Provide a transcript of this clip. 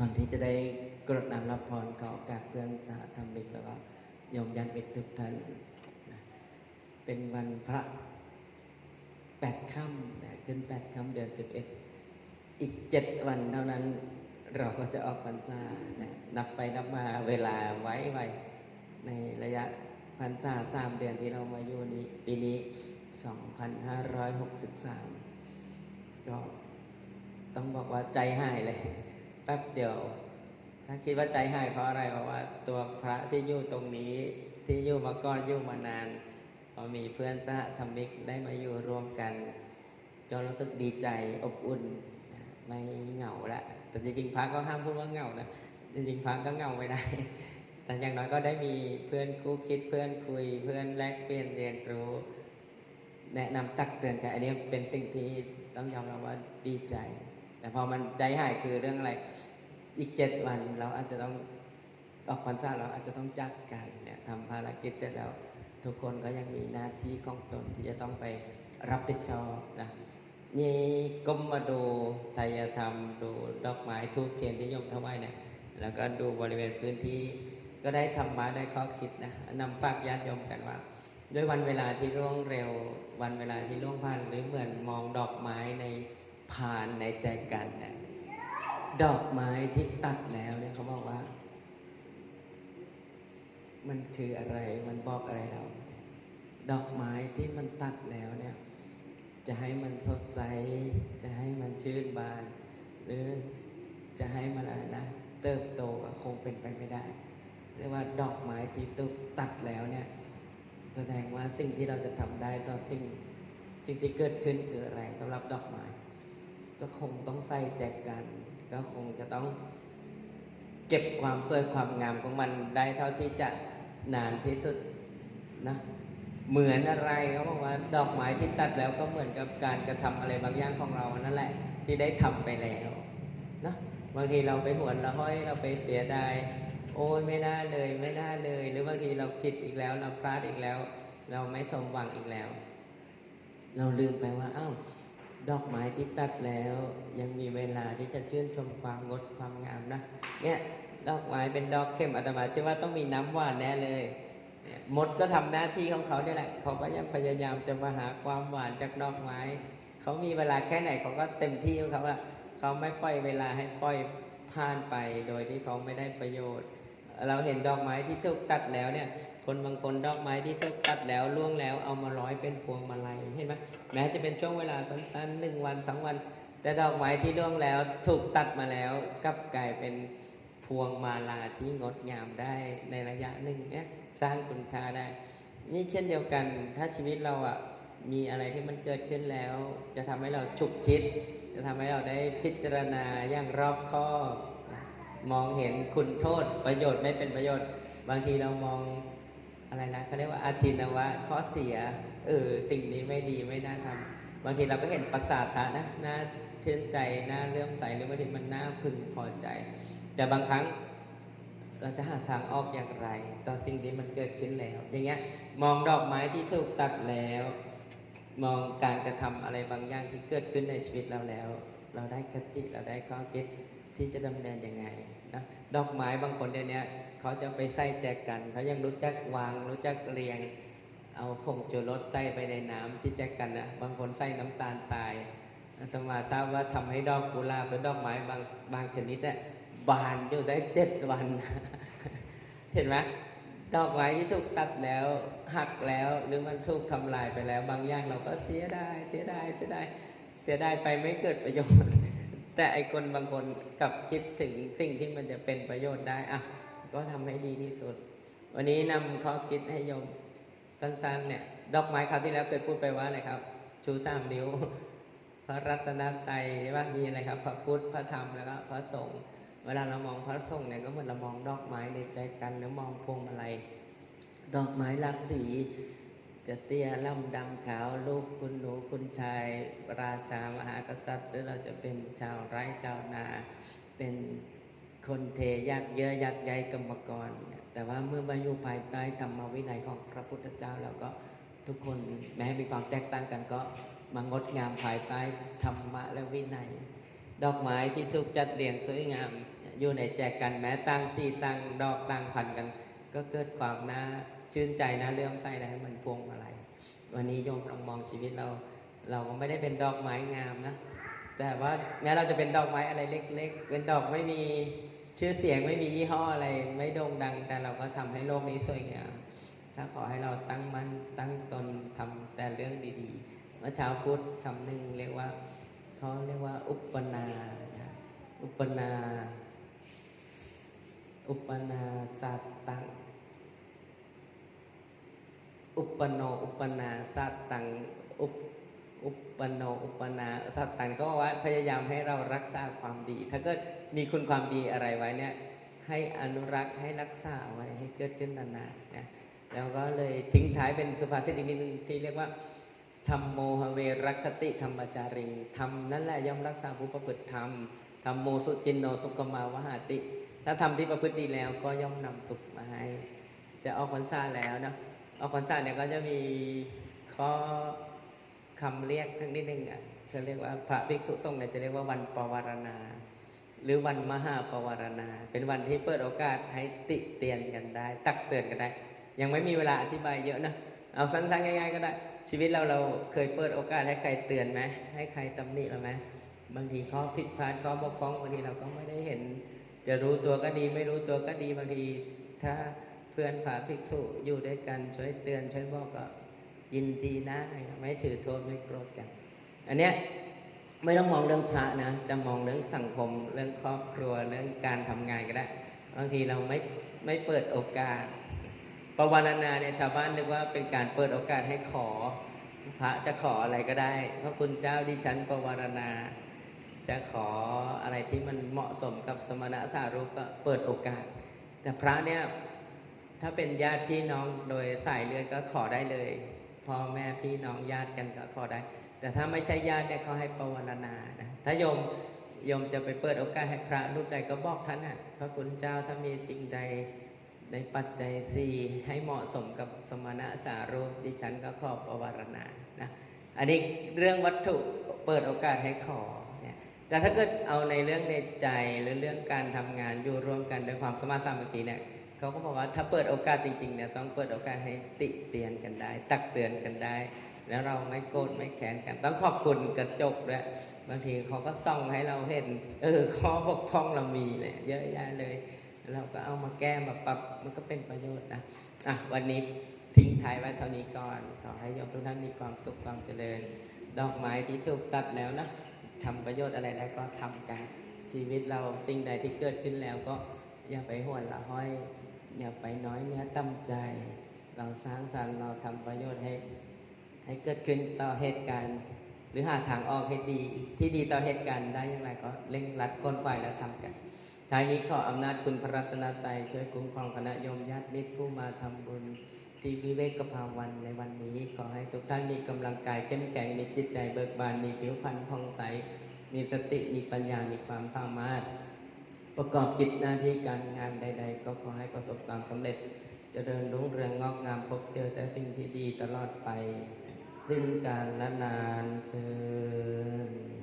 ก่อนที่จะได้กรดน้ำรับพรขอโอกาสเพื่อนสาธรรมิกแล้วก็โยมยันมิตรทุกท่านเป็นวันพระแปดค่ำนะขึ้นแปดค่ำเดือนสิบเอ็ดอีกเจ็ดวันเท่านั้นเราก็จะออกพรรษานะนับไปนับมาเวลาไว้ไวในระยะพรรษาสามเดือนที่เรามาอยู่นี้ ปีนี้ 2563 ก็ต้องบอกว่าใจหายเลย แป๊บเดียว ถ้าคิดว่าใจหายเพราะอะไรเพราะว่าตัวพระที่อยู่ตรงนี้ที่อยู่มาก่อนอยู่มานานพอมีเพื่อนสหธรรมิกได้มาอยู่รวมกันก็รู้สึกดีใจอบอุ่นไม่เหงาละแต่จริงๆพระก็ห้ามพูดว่าเหงานะจริงๆพระก็เหงาไม่ได้แต่อย่างน้อยก็ได้มีเพื่อนคู่คิดเพื่อนคุย เพื่อนแลกเปลี่ยนเรียนรู้ แนะนำตักเตือนใจอันนี้เป็นสิ่งที่ต้องยอมรับว่าดีใจ แต่พอมันใจหายคือเรื่องอะไร อีกเจ็ดวันเราอาจจะต้องออกพรรษาเราอาจจะต้องจากกันเนี่ยทำภารกิจเสร็จแล้วทุกคนก็ยังมีหน้าที่ของตนที่จะต้องไปรับผิดชอบนะนี่ก้มมาดูไทยธรรม ดูดอกไม้ทูบเทียนที่ยมถวายเนี่ยแล้วก็ดูบริเวณพื้นที่ก็ได้ธรรมะได้ข้อคิดนะนำฝากญาติโยมกันว่า ด้วยวันเวลาที่ล่วงเร็ว วันเวลาที่ล่วงผ่านหรือเหมือนมองดอกไม้ในผ่านในใจกันเนี่ย ดอกไม้ที่ตัดแล้วเนี่ยเขาบอกว่า มันคืออะไรมันบอกอะไรเรา ดอกไม้ที่มันตัดแล้วเนี่ย จะให้มันสดใส จะให้มันชื่นบาน หรือจะให้มันอะไรนะเติบโตก็คงเป็นไปไม่ได้เรียกว่าดอกไม้ที่ตุกตัดแล้วเนี่ยแสดงว่าสิ่งที่เราจะทำได้ต่อสิ่งสิ่งที่เกิดขึ้นคืออะไรสำหรับดอกไม้ก็คงต้องใส่แจกัน ก็คงจะต้องเก็บความสวยความงามของมันได้เท่าที่จะนานที่สุดนะเหมือนอะไรเขาบอกว่าดอกไม้ที่ตัดแล้วก็เหมือนกับการกระทำอะไรบางอย่างของเรานั่นแหละ ที่ได้ทำไปแล้วนะบางทีเราไปหวนเราห้อยเราไปเสียดายโอ้ยไม่น่าเลยไม่น่าเลย หรือบางทีเราผิดอีกแล้ว เราพลาดอีกแล้ว เราไม่สมหวังอีกแล้ว เราลืมไปว่าอ้าว ดอกไม้ที่ตัดแล้วยังมีเวลาที่จะชื่นชมความงดความงามนะเนี่ยดอกไม้เป็นดอกเข้มอาตมาเชื่อว่าต้องมีน้ำหวานแน่เลยมดก็ทำหน้าที่ของเขาเนี่ยแหละเขาก็ยังพยายามจะมาหาความหวานจากดอกไม้ เขามีเวลาแค่ไหนเขาก็เต็มที่ของเขาละเขาไม่ปล่อยเวลาให้ปล่อยผ่านไปโดยที่เขาไม่ได้ประโยชน์ เราเห็นดอกไม้ที่ถูกตัดแล้วเนี่ย คนบางคนดอกไม้ที่ถูกตัดแล้วล่วงแล้วเอามาร้อยเป็นพวงมาลัยเห็นไหมแม้จะเป็นช่วงเวลาสั้นๆหนึ่งวันสองวัน แต่ดอกไม้ที่ล่วงแล้วถูกตัดมาแล้วกลับกลายเป็นพวงมาลาที่งดงามได้ในระยะหนึ่งเนี่ยสร้างคุณค่าได้ นี่เช่นเดียวกันถ้าชีวิตเราอะมีอะไรที่มันเกิดขึ้นแล้ว จะทำให้เราฉุกคิด จะทำให้เราได้พิจารณาอย่างรอบคอบมองเห็นคุณโทษประโยชน์ไม่เป็นประโยชน์ บางทีเรามอง อะไรนะเขาเรียกว่าอาทินวะข้อเสียเออสิ่งนี้ไม่ดีไม่น่าทำบางทีเราก็เห็นประสาทะนะน่าชื่นใจน่าเลื่อมใสหรือบางทีมันน่าพึงพอใจ แต่บางครั้งเราจะหาทางออกอย่างไร ต่อสิ่งที่มันเกิดขึ้นแล้ว อย่างเงี้ยมองดอกไม้ที่ถูกตัดแล้ว มองการกระทำอะไรบางอย่างที่เกิดขึ้นในชีวิตเราแล้ว เราได้คติเราได้ข้อคิด ที่จะดำเนินยังไงนะดอกไม้บางคนเดี๋ยวนี้เขาจะไปใส่แจกันเขายังรู้จักวางรู้จักเรียง เอาผงจูรสใส่ไปในน้ำที่แจกันนะบางคนใส่น้ำตาลทรายอาตมาทราบว่าทำให้ดอกกุหลาบหรือดอกไม้บางบางชนิดเนี่ยบานอยู่ได้เจ็ดวัน เห็นไหมดอกไม้ที่ถูกตัดแล้วหักแล้วหรือมันถูกทำลายไปแล้ว บางอย่างเราก็เสียดายเสียดายเสียดายเสียดายไปไม่เกิดประโยชน์ แต่ไอคนบางคนกลับคิดถึงสิ่งที่มันจะเป็นประโยชน์ได้อะก็ทำให้ดีที่สุด วันนี้นำข้อคิดให้โยมสั้นๆเนี่ย ดอกไม้คราวที่แล้วเคยพูดไปว่าอะไรครับ ชูสามนิ้ว พระรัตนตรัยใช่ปะมีอะไรครับ พระพุทธพระธรรมแล้วก็พระสงฆ์เวลาเรามองพระสงฆ์เนี่ยก็เหมือนเรามองดอกไม้ในใจกันหรือมองพวงมาลัยดอกไม้หลากสี จะเตี้ยล่ำดำขาวลูกคุณหนูคุณชาย ราชามหากษัตริย์ หรือเราจะเป็นชาวไร่ชาวนา เป็นคนเทยากเยอะยักใยกรรมกร แต่ว่าเมื่อมาอยู่ภายใต้ธรรมวินัยของพระพุทธเจ้าแล้วก็ทุกคนแม้มีความแตกต่างกันก็มางดงามภายใต้ธรรมะและวินัย ดอกไม้ที่ถูกจัดเรียงสวยงาม อยู่ในแจกกันแม้ตังสี่ตังดอกตังพันกัน ก็เกิดความน่า ชื่นใจนะเลื่อมใสได้มันพวงมาลัยวันนี้โยมลองมองชีวิตเรา เราก็ไม่ได้เป็นดอกไม้งามนะ แต่ว่าแม้เราจะเป็นดอกไม้อะไรเล็ก ๆ เป็นดอกไม่มีชื่อเสียงไม่มียี่ห้ออะไรไม่โด่งดัง แต่เราก็ทำให้โลกนี้สวยงามถ้าขอให้เราตั้งมั่นตั้งตนทำแต่เรื่องดีๆเมื่อเช้าพูดคำหนึ่งเรียกว่าเขาเรียกว่า อุปนานะอุปนา อุปนาสัตตัง อุปโนอุปนาสัตตังอุปอุปโนอุปนาสัตตังก็ว่าพยายามให้เรารักษาความดี ถ้าเกิดมีคุณความดีอะไรไว้เนี่ยให้อนุรักษ์ให้รักษาไว้ให้เกิดขึ้นนานๆนะแล้วก็เลยทิ้งท้ายเป็นสุภาษิตอีกนิดนึงที่เรียกว่าธรรมโมหเวรคติธรรมจาริงธรรมนั่นแหละย่อมรักษาผู้ประพฤติธรรมธรรมโมสุจินโนสุกมาวหาติ ถ้าทำที่ประพฤติดีแล้วก็ย่อมนำสุขมาให้ จะออกพรรษาแล้วนะ ออกพรรษาเนี่ยก็จะมีข้อคำเรียกทั้งนิดนึงอะจะเรียกว่าพระภิกษุสงฆ์เนี่ยจะเรียกว่าวันปวารณา หรือวันมหาปวารณา เป็นวันที่เปิดโอกาสให้ติเตียนกันได้ ตักเตือนกันได้ ยังไม่มีเวลาอธิบายเยอะนะเอาสั้นๆง่ายๆก็ได้ ชีวิตเราเราเคยเปิดโอกาสให้ใครเตือนไหมให้ใครตำหนิเราไหมบางทีข้อผิดพลาดข้อบกพร่องบางทีเราก็ไม่ได้เห็น จะรู้ตัวก็ดีไม่รู้ตัวก็ดีบางที ถ้า พื่อนผาภิกษุอยู่ด้วยกันช่วยเตือนช่วยบอกก็ยินดีนะไม่ถือโทษไม่โกรธกัน อันเนี้ยไม่ต้องมองเรื่องพระนะแต่มองเรื่องสังคมเรื่องครอบครัวเรื่องการทำงานก็ได้บางทีเราไม่ไม่เปิดโอกาสประวารณาเนี่ยชาวบ้านนึกว่าเป็นการเปิดโอกาสให้ขอ พระจะขออะไรก็ได้พระคุณเจ้าดิฉันประวารณา จะขออะไรที่มันเหมาะสมกับสมณะสารุปก็เปิดโอกาส แต่พระเนี่ย ถ้าเป็นญาติพี่น้องโดยสายเลือดก็ขอได้เลยพ่อแม่พี่น้องญาติกันก็ขอได้ แต่ถ้าไม่ใช่ญาติเนี่ยเขาให้ปวารณานะถ้าโยมโยมจะไปเปิดโอกาสให้พระรูปใดก็บอกท่านน่ะพระคุณเจ้าถ้ามีสิ่งใดในปัจจัยสี่ให้เหมาะสมกับสมณะสารูปดิฉันก็ขอปวารณานะอันนี้เรื่องวัตถุเปิดโอกาสให้ขอเนี่ยแต่ถ้าเกิดเอาในเรื่องในใจหรือเรื่องการทำงานอยู่ร่วมกันด้วยความสมาสามัคคีเนี่ย เขาก็บอกว่าถ้าเปิดโอกาสจริงๆเนี่ยต้องเปิดโอกาสให้ติเตียนกันได้ ตักเตือนกันได้ แล้วเราไม่โกรธไม่แค้นกัน ต้องขอบคุณกระจกด้วยบางทีเขาก็ส่องให้เราเห็น เออข้อบกพร่องเรามีเนี่ยเยอะแยะเลย เราก็เอามาแก้มาปรับมันก็เป็นประโยชน์นะอะวันนี้ทิ้งท้ายไว้เท่านี้ก่อนขอให้โยมทุกท่านมีความสุขความเจริญ ดอกไม้ที่ถูกตัดแล้วนะทำประโยชน์อะไรได้ก็ทำกันชีวิตเราสิ่งใดที่เกิดขึ้นแล้วก็อย่าไปห่วนละห้อย อย่าไปน้อยเนื้อตั้มใจ เราสร้างสรรค์เราทำประโยชน์ให้ ให้เกิดขึ้นต่อเหตุการณ์ หรือหาทางออกให้ดีที่ดีต่อเหตุการณ์ได้ย่างไรก็เร่งรัดก้นไปแล้วทำกันท้ายนี้ขออำนาจคุณพระรัตนตรัยช่วยคุ้มครองคณะโยมญาติมิตรผู้มาทำบุญที่วิเวกภาวันในวันนี้ ขอให้ทุกท่านมีกำลังกายเข้มแข็งมีจิตใจเบิกบานมีผิวพรรณผ่องใส มีสติมีปัญญามีความสามารถ ประกอบกิจหน้าที่การงานใด ๆ ก็ขอให้ประสบความสำเร็จจเจริญรุ่งเรืองงอกงามพบเจอแต่สิ่งที่ดีตลอดไป สิ้นการละนานเชิญ